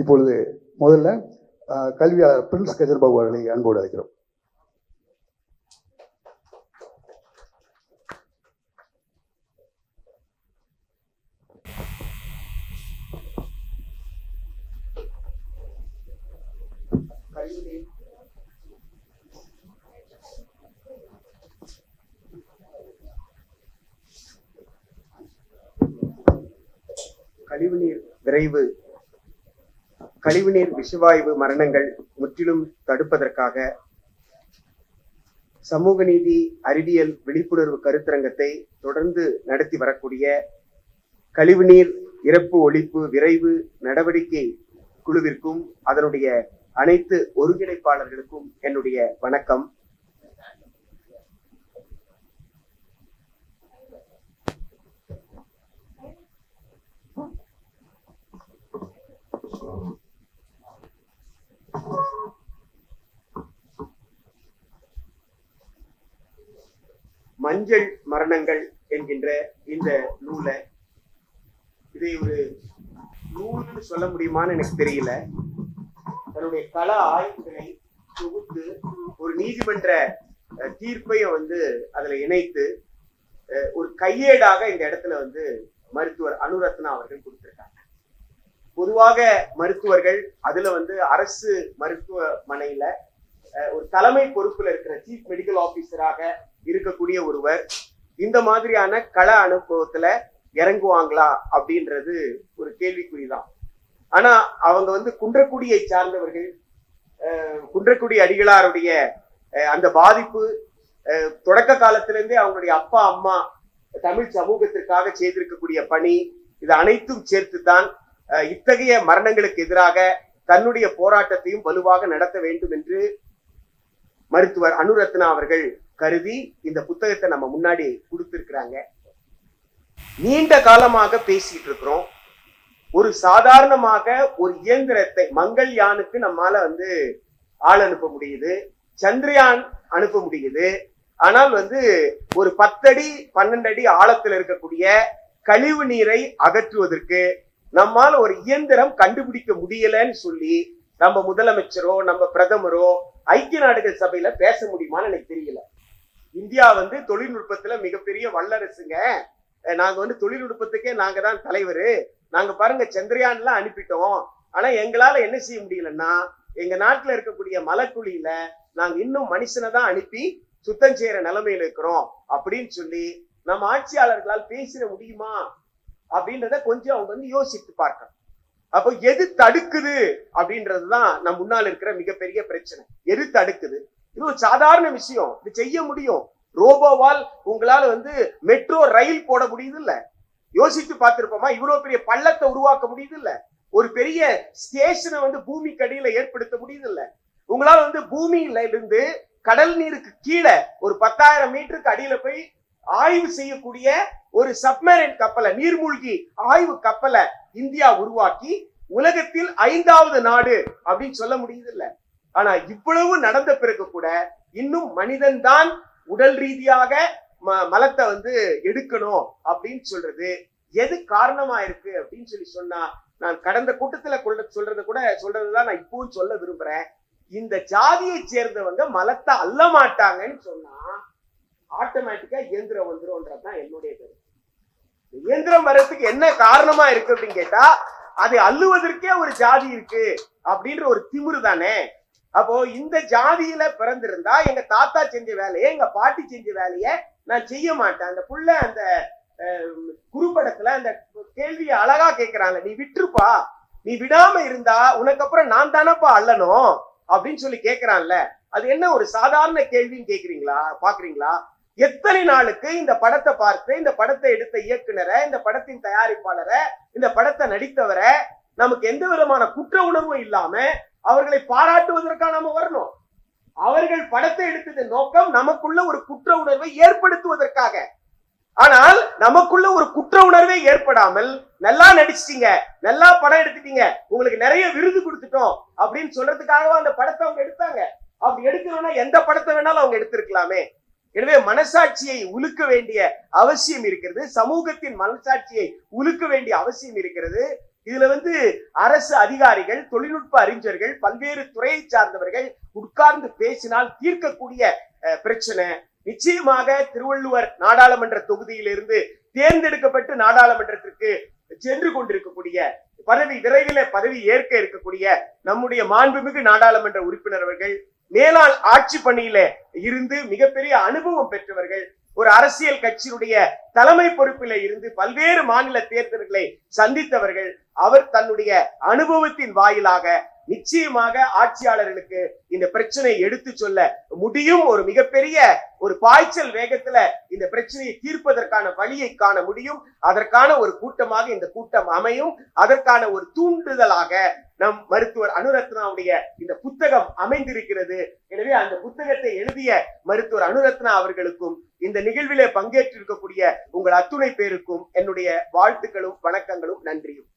இப்பொழுது முதல்ல கல்வியாளர் பிரின்ஸ் கஜர்பாபு அவர்களை அன்போடு அழைக்கிறோம். கழிவுநீர் விரைவு கழிவுநீர் விஷவாயு மரணங்கள் முற்றிலும் தடுப்பதற்காக சமூக நீதி அறிவியல் விழிப்புணர்வு கருத்தரங்கத்தை தொடர்ந்து நடத்தி வரக்கூடிய கழிவுநீர் இறப்பு ஒழிப்பு விரைவு நடவடிக்கை குழுவிற்கும் அதனுடைய அனைத்து ஒருங்கிணைப்பாளர்களுக்கும் என்னுடைய வணக்கம். மஞ்சள் மரணங்கள் என்கின்ற இந்த நூலை இதை ஒரு நூல்னு சொல்ல முடியுமான்னு எனக்கு தெரியல. தன்னுடைய கல ஆய்வுகளை தொகுத்து ஒரு நீதிமன்ற தீர்ப்பையும் வந்து அதுல இணைத்து அஹ், ஒரு கையேடாக இந்த இடத்துல வந்து மருத்துவர் அனுரத்னா அவர்கள் கொடுத்திருக்காங்க. பொதுவாக மருத்துவர்கள் அதுல வந்து அரசு மருத்துவமனையில ஒரு தலைமை பொறுப்புல இருக்கிற சீஃப் மெடிக்கல் ஆபீசராக இருக்கக்கூடிய ஒருவர் இந்த மாதிரியான கள அனுபவத்துல இறங்குவாங்களா அப்படின்றது ஒரு கேள்விக்குறிதான். ஆனா அவங்க வந்து குன்றக்குடியை சார்ந்தவர்கள் குன்றக்குடி அடிகளாருடைய அந்த பாதிப்பு தொடக்க காலத்திலிருந்தே அவங்களுடைய அப்பா அம்மா தமிழ் சமூகத்திற்காக செய்திருக்கக்கூடிய பணி இது அனைத்தும் சேர்த்து தான் இத்தகைய மரணங்களுக்கு எதிராக தன்னுடைய போராட்டத்தையும் வலுவாக நடத்த வேண்டும் என்று மருத்துவர் அனுரத்னா அவர்கள் கருதி இந்த புத்தகத்தை நம்ம முன்னாடி கொடுத்துருக்குறாங்க. நீண்ட காலமாக பேசிட்டு இருக்கிறோம். ஒரு சாதாரணமாக ஒரு இயந்திரத்தை மங்கள்யானுக்கு நம்மால வந்து ஆள் அனுப்ப முடியுது. சந்திரயான் அனுப்ப முடியுது. ஆனால் வந்து ஒரு பத்தடி பன்னெண்டு அடி ஆழத்தில் இருக்கக்கூடிய கழிவு நீரை அகற்றுவதற்கு நம்மால் ஒரு இயந்திரம் கண்டுபிடிக்க முடியலன்னு சொல்லி நம்ம முதலமைச்சரோ நம்ம பிரதமரோ ஐக்கிய நாடுகள் சபையில பேச முடியுமான்னு எனக்கு தெரியல. இந்தியா வந்து தொழில்நுட்பத்துல மிகப்பெரிய வல்லரசுங்க. நாங்க வந்து தொழில்நுட்பத்துக்கே நாங்க தான் தலைவர். நாங்க பாருங்க சந்திரயான்லாம் அனுப்பிட்டோம். ஆனா எங்களால என்ன செய்ய முடியலன்னா எங்க நாட்டுல இருக்கக்கூடிய மலக்குழியில நாங்க இன்னும் மனுஷனை தான் அனுப்பி சுத்தம் செய்யற நிலைமையில இருக்கிறோம். அப்படின்னு சொல்லி நம்ம ஆட்சியாளர்களால் பேசிட முடியுமா? அப்படின்றத கொஞ்சம் அவங்க வந்து யோசித்து பார்க்கணும். அப்போ எது தடுக்குது? அப்படின்றதுதான் நம் முன்னால் இருக்கிற மிகப்பெரிய பிரச்சனை. எது தடுக்குது? இது ஒரு சாதாரண விஷயம். இது செய்ய முடியும். ரோபோவால் உங்களால வந்து மெட்ரோ ரயில் போட முடியுது இல்ல யோசித்து பார்த்திருப்போமா? இவ்வளவு பெரிய பள்ளத்தை உருவாக்க முடியுது இல்ல ஒரு பெரிய ஸ்டேஷனை வந்து பூமிக்கு அடியில ஏற்படுத்த முடியுது இல்ல உங்களால வந்து பூமியில இருந்து கடல் நீருக்கு கீழே ஒரு பத்தாயிரம் மீட்டருக்கு அடியில போய் ஆய்வு செய்யக்கூடிய ஒரு சப்மரைன் கப்பலை நீர்மூழ்கி ஆய்வு கப்பலை இந்தியா உருவாக்கி உலகத்தில் ஐந்தாவது நாடு அப்படின்னு சொல்ல முடியுது இல்ல ஆனா இவ்வளவு நடந்த பிறகு கூட இன்னும் மனிதன் தான் உடல் ரீதியாக ம- மலத்தை வந்து எடுக்கணும் அப்படின்னு சொல்றது. எது காரணமா இருக்கு அப்படின்னு சொல்லி சொன்னா நான் கடந்த கூட்டத்துல கொள்ள சொல்றத கூட சொல்றதுதான் நான் இப்பவும் சொல்ல விரும்புறேன். இந்த ஜாதியை சேர்ந்தவங்க மலத்தை அள்ள மாட்டாங்கன்னு சொன்னா ஆட்டோமேட்டிக்கா இயந்திரம் வந்துரும்ன்றதுதான் என்னுடைய கருத்து. இயந்திரம் வர்றதுக்கு என்ன காரணமா இருக்கு அப்படின்னு கேட்டா அதை அள்ளுவதற்கே ஒரு ஜாதி இருக்கு அப்படின்ற ஒரு திமிரு தானே. அப்போ இந்த ஜாதியில பிறந்திருந்தா எங்க தாத்தா செஞ்ச வேலையை எங்க பாட்டி செஞ்ச வேலையை நான் செய்ய மாட்டேன். அந்த புள்ள அந்த குறுப்படத்துல அந்த கேள்வியை அழகா கேக்குறாங்க. நீ விட்டுருப்பா. நீ விடாம இருந்தா உனக்கு அப்புறம் நான் தானப்பா அல்லணும் அப்படின்னு சொல்லி கேக்குறான்ல. அது என்ன ஒரு சாதாரண கேள்வின்னு கேக்குறீங்களா? பாக்குறீங்களா? எத்தனை நாளுக்கு இந்த படத்தை பார்த்து இந்த படத்தை எடுத்த இயக்குனரை இந்த படத்தின் தயாரிப்பாளரை இந்த படத்தை நடித்தவரை நமக்கு எந்த விதமான குற்ற உணர்வும் இல்லாம அவர்களை பாராட்டுவதற்காக நாம வரணும். அவர்கள் படத்தை எடுத்தது நோக்கம் நமக்குள்ள ஒரு குற்ற உணர்வை ஏற்படுத்துவதற்காக. ஆனால் நமக்குள்ள ஒரு குற்ற உணர்வே ஏற்படாமல் நல்லா நடிச்சிட்டீங்க நல்லா படம் எடுத்துட்டீங்க உங்களுக்கு நிறைய விருது கொடுத்துட்டோம் அப்படின்னு சொல்றதுக்காகவா அந்த படத்தை அவங்க எடுத்தாங்க? அப்படி எடுக்கணும்னா எந்த படத்தை வேணாலும் அவங்க எடுத்திருக்கலாமே. எனவே மனசாட்சியை உலுக்க வேண்டிய அவசியம் இருக்கிறது. சமூகத்தின் மனசாட்சியை உலுக்க வேண்டிய அவசியம் இருக்கிறது. இதுல வந்து அரசு அதிகாரிகள் தொழில்நுட்ப அறிஞர்கள் பல்வேறு துறையை சார்ந்தவர்கள் உட்கார்ந்து பேசினால் தீர்க்கக்கூடிய பிரச்சனை. நிச்சயமாக திருவள்ளுவர் நாடாளுமன்ற தொகுதியிலிருந்து தேர்ந்தெடுக்கப்பட்டு நாடாளுமன்றத்திற்கு சென்று கொண்டிருக்கக்கூடிய பதவி விரைவில் பதவி ஏற்க இருக்கக்கூடிய நம்முடைய மாண்புமிகு நாடாளுமன்ற உறுப்பினர் அவர்கள் மேலாள் ஆட்சி பணியில இருந்து மிகப்பெரிய அனுபவம் பெற்றவர்கள் ஒரு அரசியல் கட்சியினுடைய தலைமை பொறுப்பில இருந்து பல்வேறு மாநில தேர்தல்களை சந்தித்தவர்கள் அவர் தன்னுடைய அனுபவத்தின் வாயிலாக நிச்சயமாக ஆட்சியாளர்களுக்கு இந்த பிரச்சனை எடுத்து சொல்ல முடியும். ஒரு மிகப்பெரிய ஒரு பாய்ச்சல் வேகத்துல இந்த பிரச்சனையை தீர்ப்பதற்கான வழியை காண முடியும். அதற்கான ஒரு கூட்டமாக இந்த கூட்டம் அமையும். அதற்கான ஒரு தூண்டுதலாக நம் மருத்துவர் அனுரத்னாவுடைய இந்த புத்தகம் அமைந்திருக்கிறது. எனவே அந்த புத்தகத்தை எழுதிய மருத்துவர் அனுரத்னா அவர்களுக்கும் இந்த நிகழ்விலே பங்கேற்றிருக்கக்கூடிய உங்கள் அத்துணை பேருக்கும் என்னுடைய வாழ்த்துக்களும் வணக்கங்களும் நன்றியும்.